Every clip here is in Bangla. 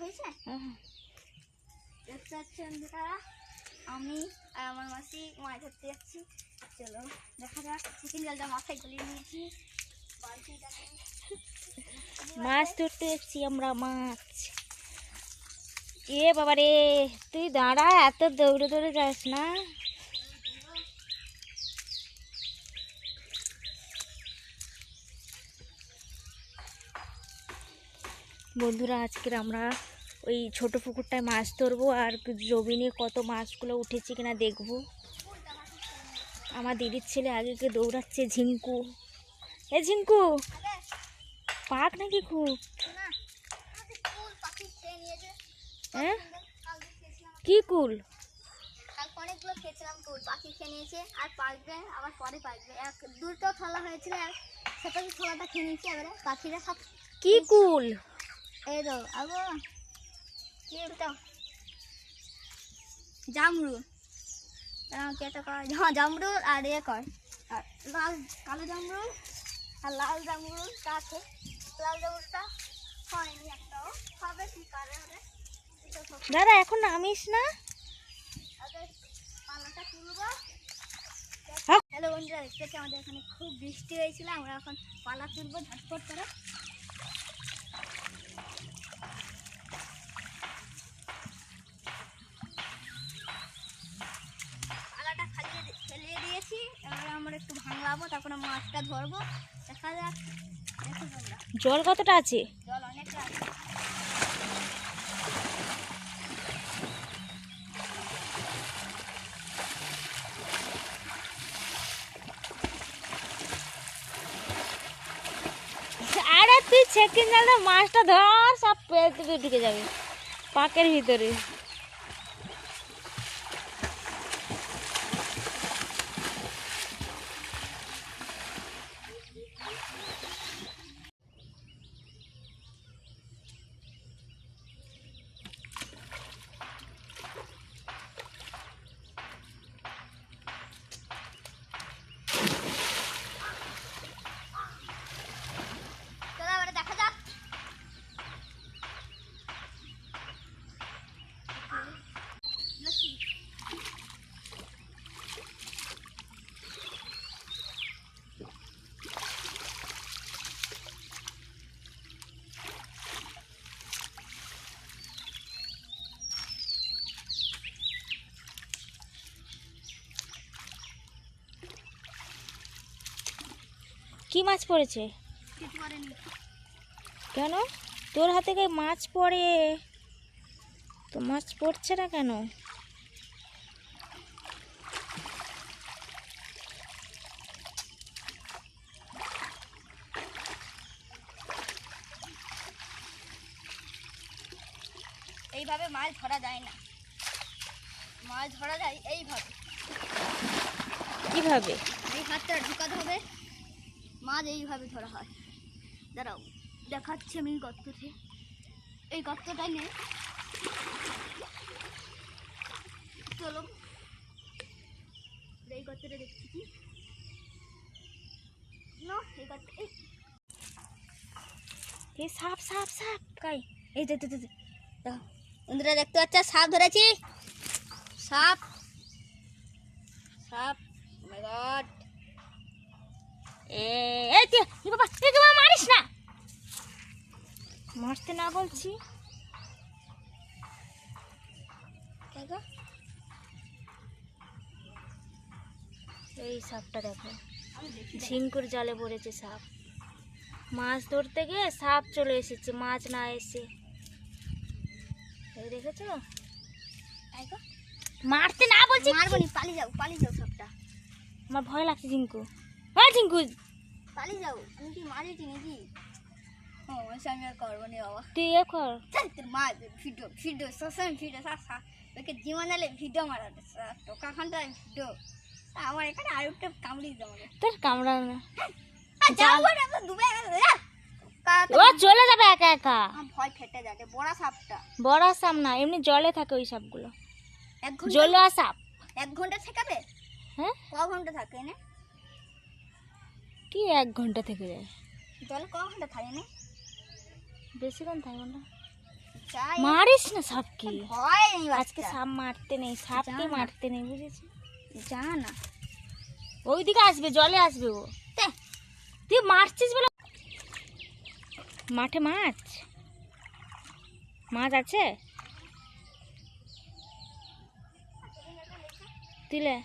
হয়েছে? হ্যাঁ দেখতে পাচ্ছেন তারা আমি আর আমার মাসি মাছ ধরতে যাচ্ছি। চলো দেখা যাক চিকেন জলটা মাথায় গলিয়ে নিয়েছি। মাছ ধরতে যাচ্ছি আমরা মাছ। এ বাবা রে তুই দাঁড়া এত দৌড়ে দৌড়ে যাস না। বন্ধুরা, আজকের আমরা ওই ছোট পুকুরটায় মাছ ধরবো আর জমিনে কত মাছগুলো উঠেছে কিনা দেখব। আমার দিদির ছেলে আগে কে দৌড়াচ্ছে, ঝিঙ্কু। এ ঝিঙ্কু, পাক নাকি খুব? হ্যাঁ? কি কুল? অনেকগুলো খেয়েছিলাম কুল পাখি খেয়ে নিয়েছে আর পাকবে আবার পরে পাকবে এক দুটো থলা হয়েছিল ছোটো থলাটা খেয়ে নিয়েছে এবারে পাখিরা সব কি কুল? তো আগো। কি ওটা জামরুল। কেটে কর হ্যাঁ জামরুল আর ইয়ে কর। আর লাল কালো জামরুল আর লাল জামরুল তা আছে। লাল জামরুলটা হয়নি একটাও। হবে কি করে হবে দাদা এখন নামিস না? পালাটা তুলবো। হ্যাঁ। হ্যালো বন্ধুরা দেখতে আমাদের এখানে খুব বৃষ্টি হয়েছিল। আমরা এখন পালা তুলবো ঝটপট করে পালাটা খালিয়ে দি- ফেলিয়ে দিয়েছি এবার আমরা একটু ভাঙলাবো মাছটা ধরবো। দেখা যাক। জল কতটা আছে? জল অনেকটা আছে। আরে তুই ছেকিন জালটা মাছটা ধর সব পেতে ঢুকে যাবে। পাকের ভিতরে চলো এবারে দেখা যাক কি মাছ পড়েছে? কেন? তোর হাতে গিয়ে মাছ পড়ে? তো মাছ পড়ছে না কেন? এইভাবে মাছ ধরা যায় না। মাছ ধরা যায় এইভাবে। কীভাবে? এই হাতটা ঢুকাতে হবে। মাছ এইভাবে ধরা হয়। দাঁড়াও, দেখাচ্ছি আমি গর্ততে। এই গর্তটাই নে চলো। এই গর্তটা দেখছি কি? এই এই। সাপ সাপ সাপ। কাই? এই দেখতে পাচ্ছ? সাপ ধরেছি। সাপ। সাপ। গড এ এই তুই এ বাবা তুই কি বাবা মারিস না। মারতে না বলছি। এই সাপটা দেখো। ঝিঙ্কুর জালে পড়েছে সাপ। মাছ ধরতে গিয়ে সাপ চলে এসেছে মাছ না এসে। এই দেখেছ? মারতে না বলছি মারবো নি পালিয়ে যাও পালিয়ে যাও সাপটা। আমার ভয় লাগছে ঝিঙ্কু। হ্যাঁ ঝিঙ্কু পালিয়ে যাও তুমি কি মারিয়েছি নাকি ও আচ্ছা আমি আর করব নি বাবা। তুই এ কর। চল তোর মা ভিডিও ভিডিও সোশ্যাল ভিডিও সা ওকে জীবন ভিডিও মারাতে টোকা খানটা ভিডিও। আমার এখানে আর একটা কামড়িয়ে দেবো তোর কামড়া না। যাও না তো ডুবে গেছে যা। তা- ও চলে যাবে একা একা। ভয় ফেটে যাচ্ছে বড় সাপটা। বড় সাপ না এমনি জলে থাকে ওই সাপগুলো। এক ঘণ্টা জলুয়া সাপ। এক ঘণ্টা ঠেকাবে? হ্যাঁ? ক ঘণ্টা থাকে না কি এক ঘণ্টা থেকে যায়? জলে ক ঘণ্টা থাকে না বেশিক্ষণ থাকবে না। মারিস না সাপকে ভয় নেই আজকে সাপ মারতে নেই সাপকে। মারতে নেই বুঝেছিস? যা না ওইদিকে আসবে জলে আসবে ও। তে, তুই মারছিস বলে? মাঠে মাছ? মাছ আছে? দিলে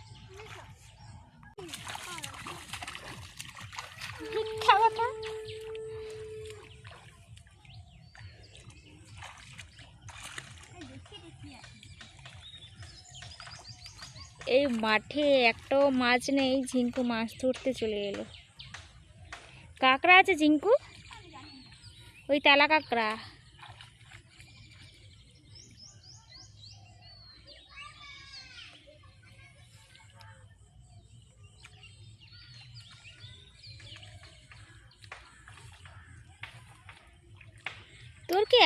এই মাঠে একটাও মাছ নেই, ঝিঙ্কু মাছ ধরতে চলে এলো। কাঁকড়া আছে ঝিঙ্কু? ওই তেলা কাঁকড়া।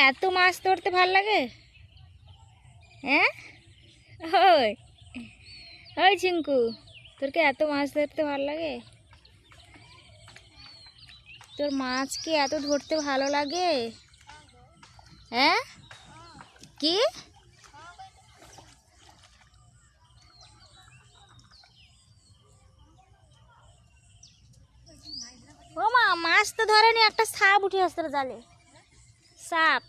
এত মাছ ধরতে ভালো লাগে? হ্যাঁ? ওই ওই ঝিঙ্কু তোর কি এত মাছ ধরতে ভালো লাগে? তোর মাছ কি এত ধরতে ভালো লাগে? হ্যাঁ? কি? ও মা, মাছ তো ধরেনি, একটা সাপ উঠে আসতে জালে। সাপ।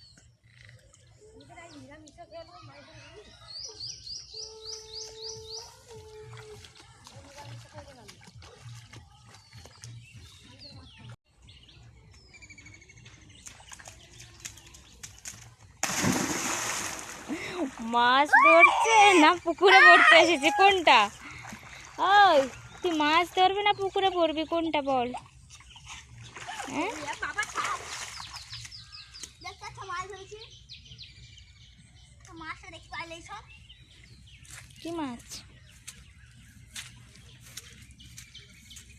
মাছ ধরছে না, পুকুরে পড়তে এসেছে, কোনটা? ওই, তুই মাছ ধরবি না, পুকুরে পড়বি, কোনটা বল? হ্যাঁ বাবা ছাড় দেখ একটা মাছ ধরেছি তো দেখতে কি মাছ?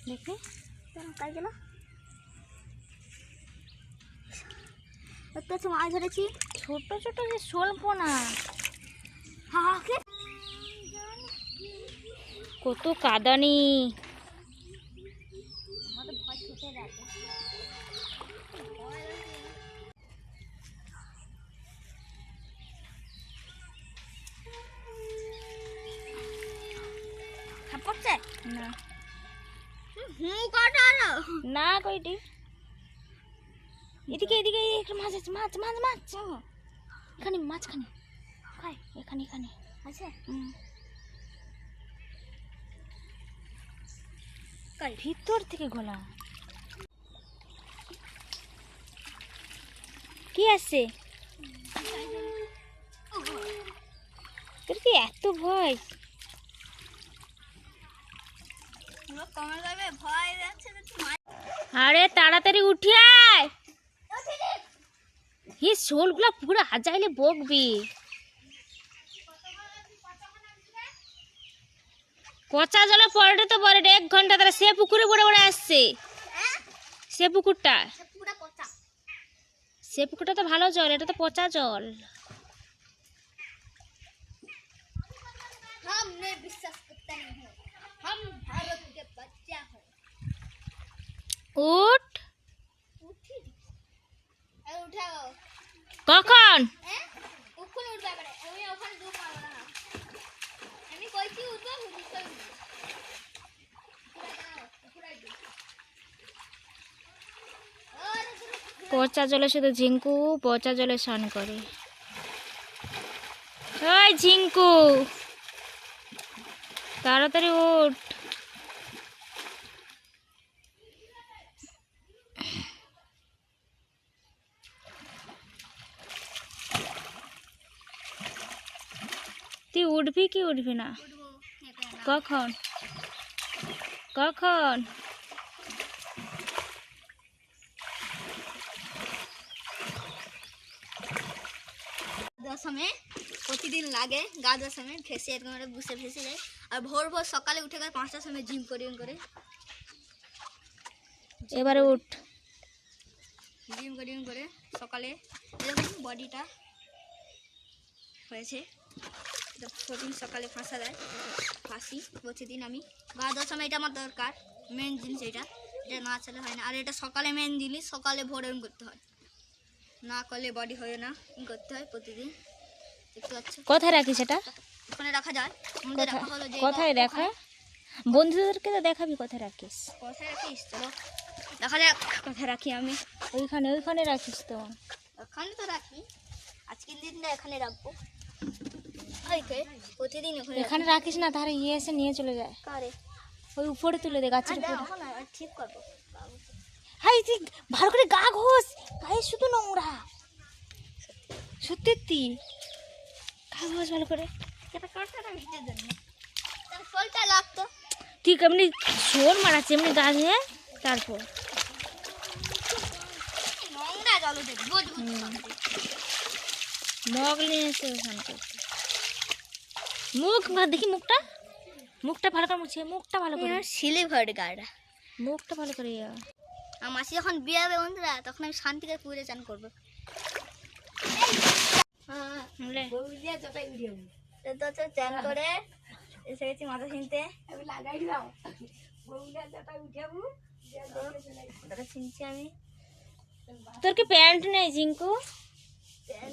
দেখি। কাল গেল? একটা মাছ ধরেছি। ছোট ছোট যে স্বল্প না কত কাদানি। মাছ মাছ এখানে মাছখানে খাই এখানে এখানে। আছে। ভিতর থেকে গোলা কি আছে? তোর কি এত ভয়? আরে তাড়াতাড়ি উঠি হি শোলগুলো পুরো হাজাইলে বকবি। পচা জলে পরে তো পরে এক ঘণ্টা তারা সে পুকুরে পড়ে পড়ে আসছে। সে পুকুরটা? সে পুকুরটা তো ভালো জল এটা তো পচা জল। हम উঠতে পচা জলে শুধু ঝিঙ্কু পচা জলে স্নান করে। ওই ঝিঙ্কু তাড়াতাড়ি ওঠ তুই উঠবি কি উঠবি না? কখন? কখন? দশমে প্রতিদিন লাগে গা দশমে ফেসে এরকম একটা বুসে ফেসে যায়। আর ভোর ভোর সকালে উঠে গেলে পাঁচটার সময় জিম করি করে। এবারে উঠ। জিম করি করে। সকালে এরকম বডিটা হয়েছে। প্রতিদিন সকালে ফাঁসা দেয়। ফাঁসি প্রতিদিন আমি। গা দশমে এটা আমার দরকার মেন জিনিস এটা। এটা না চলে হয় না। আর এটা সকালে মেন দিলি সকালে ভোরে করতে হয়। না করলে বডি হয় না করতে হয় প্রতিদিন। দেখতে পাচ্ছ? কোথায় রাখিস এটা? ওখানে রাখা যায়। আমাদের রাখা হলো যে কোথায় দেখা? বন্ধুদেরকে তো দেখাবি কোথায় রাখিস। কোথায় রাখিস? চলো দেখা যাক। কোথায় রাখি আমি? ওইখানে ওইখানে রাখিস তো। ওখানে তো রাখি। আজকের দিনটা এখানে রাখব। ওইকে প্রতিদিন ওখানে এখানে রাখিস না তাহলে ইয়ে এসে নিয়ে চলে যায়। কারে? ওই উপরে তুলে দে গাছের উপরে। ঠিক করব। হাই তুই ভালো করে গা ঘোষ। গায়ে শুধু নোংরা। সত্যি তুই গা ঘোষ ভালো করে। ফলটা লাগতো। তুই এমনি শোর মারাচ্ছে এমনি গা ধুয়ে তারপর। মগ নিয়ে এসে করতে মুখ দেখি মুখটা। মুখটা ভালো করে মুছে মুখটা ভালো করে। শিলে ভর গাড়া। মুখটা ভালো করে ইয়া। আর মাসি যখন বিয়ে হবে বন্ধুরা তখন আমি শান্তি করে পুকুরে চান করব। চান করে এসে গেছি মাথা চিনতে মাথাটা চিনছি আমি তোর কি প্যান্ট নেই জিঙ্কু?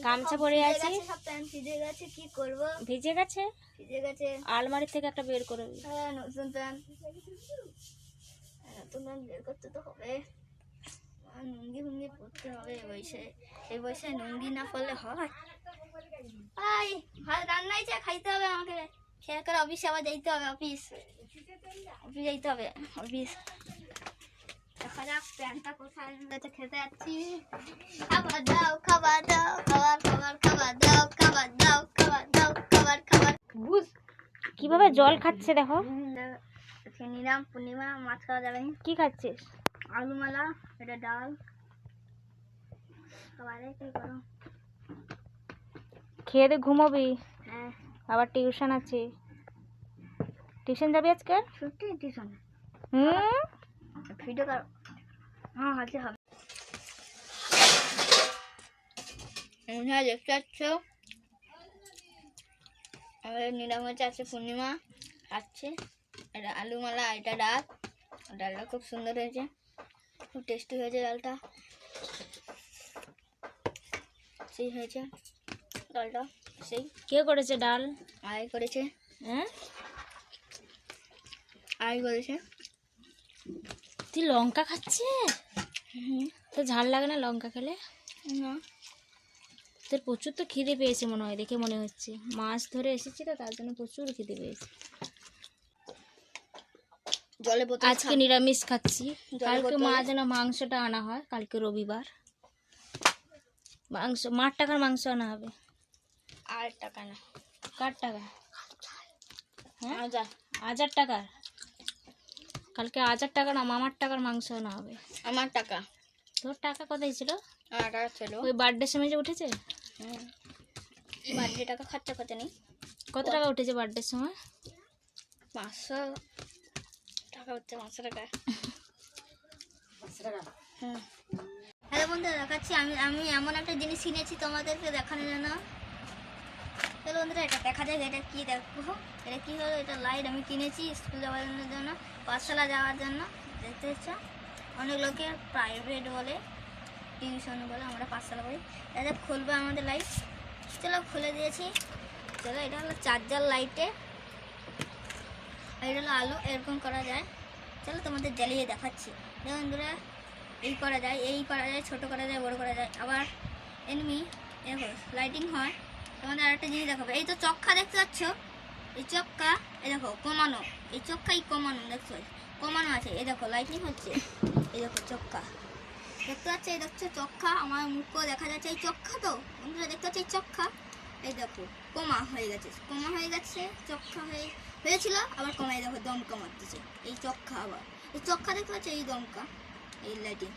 গামছা পরে আছি। সব প্যান্ট ভিজে গেছে কি করব? ভিজে গেছে? ভিজে গেছে। আলমারি থেকে একটা বের করে। হ্যাঁ নতুন প্যান্ট। নতুন প্যান্ট বের করতে তো হবে। ফুঙ্গি পরতে হবে এই বয়সে এই বয়সে না পরলে হয়। রান্না হয়েছে খাইতে হবে আমাকে। খেয়ে করে অফিসে আবার যাইতে হবে অফিস। অফিস যাইতে হবে অফিস। দেখা যাক প্যান্টটা কোথায় আমি খেতে যাচ্ছি? খাবার দাও খাবার দাও খাবার খাবার খাবার দাও খাবার দাও খাবার দাও খাবার খাবার। বুঝ কীভাবে জল খাচ্ছে দেখো? নিলাম পূর্ণিমা মাছ খাওয়া যাবে কি খাচ্ছিস? আলু মালা এটা ডাল। খাবারে কি করো? খেয়ে দিয়ে ঘুমোবি। হ্যাঁ। আবার টিউশন আছে। টিউশন যাবি আজকে? সত্যি টিউশন? হুম? ভিডিও কর হ্যাঁ হাতে হবে হ্যাঁ দেখতে পাচ্ছ আমাদের নিরামিষ আছে পূর্ণিমা খাচ্ছে এটা আলু মালা এটা ডাল। ডালটা খুব সুন্দর হয়েছে। খুব টেস্টি হয়েছে ডালটা। সেই হয়েছে ডালটা। সেই। কে করেছে ডাল? আড়াই করেছে। হ্যাঁ? আড়াই করেছে। তুই লঙ্কা খাচ্ছে? হুম। তো ঝাল লাগে না লঙ্কা খেলে? না। তোর প্রচুর তো খিদে পেয়েছে মনে হয় দেখে মনে হচ্ছে। মাছ ধরে এসেছি তো তার জন্য প্রচুর খিদে পেয়েছে। জলে বোতল আজকে নিরামিষ খাচ্ছি। কালকে মা যেন মাংসটা আনা হয় কালকে রবিবার। মাংস মার টাকার মাংস আনা হবে। আর টাকা না। কার টাকা? হ্যাঁ? হাজার হাজার টাকার? কালকে হাজার টাকা না মামার টাকার মাংস না হবে। আমার টাকা। তোর টাকা কোথায় ছিল? আর টাকা ছিল। ওই বার্থডে সময় যে উঠেছে? বার্থডে টাকা খরচা করতে নেই। কত টাকা উঠেছে বার্থডের সময়? পাঁচশো টাকা হচ্ছে পাঁচশো টাকা হুম। হ্যালো বন্ধুরা দেখাচ্ছি। আমি আমি এমন একটা জিনিস কিনেছি তোমাদেরকে দেখানোর জন্য। চলো বন্ধুরা, এটা দেখা যাক এটা কি দেখব। এটা কি হলো? এটা লাইট আমি কিনেছি স্কুল যাওয়ার জন্য, পাঠশালা যাওয়ার জন্য। দেখতে পাচ্ছ? অনেক লোকে প্রাইভেট বলে টিউশন বলে, আমরা পাঠশালা বলি এটা খুলবে আমাদের লাইট চলো, খুলে দিয়েছি। চলো, এটা হলো চার্জার লাইটে এটা হলো আলু, এরকম করা যায়। চলো, তোমাদের জ্বালিয়ে দেখাচ্ছি। দেখো বন্ধুরা, এই করা যায়, এই করা যায়, ছোট করা যায়, বড় করা যায়। আবার এমনি লাইটিং হয়। তোমাদের আরেকটা জিনিস দেখাবো। এই তো চক্কা দেখতে পাচ্ছ? এই চক্কা, এই দেখো, কমানো। এই চক্কাই কমানো, দেখছ? কমানো আছে। এই দেখো লাইটিং হচ্ছে। এই দেখো, চক্কা। দেখতে পাচ্ছ? এই দেখছ, চক্কা। আমার মুখও দেখা যাচ্ছে এই চক্কা তো? বন্ধুরা, দেখতে পাচ্ছ এই চক্কা? এই দেখো, কমা হয়ে গেছে। কমা হয়ে গেছে, চক্কা হয়ে হয়েছিল, আবার কমাই দেখো, দমকা মারতেছে। এই চক্কা আবার। এই চক্কা দেখতে পাচ্ছ? এই দমকা, এই লাইটিং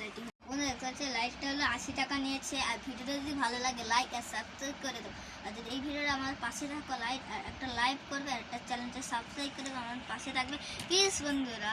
লাইটিং বন্ধু দেখতে পাচ্ছি লাইটটা হলো আশি টাকা নিয়েছে, আর ভিডিওটা যদি ভালো লাগে লাইক আর সাবস্ক্রাইব করে দেবো। আর যদি এই ভিডিওটা আমার পাশে থাকো লাইক আর একটা লাইক করবে, আর একটা চ্যানেলটা সাবস্ক্রাইব করে দেবো, আমার পাশে থাকবে। প্লিজ বন্ধুরা।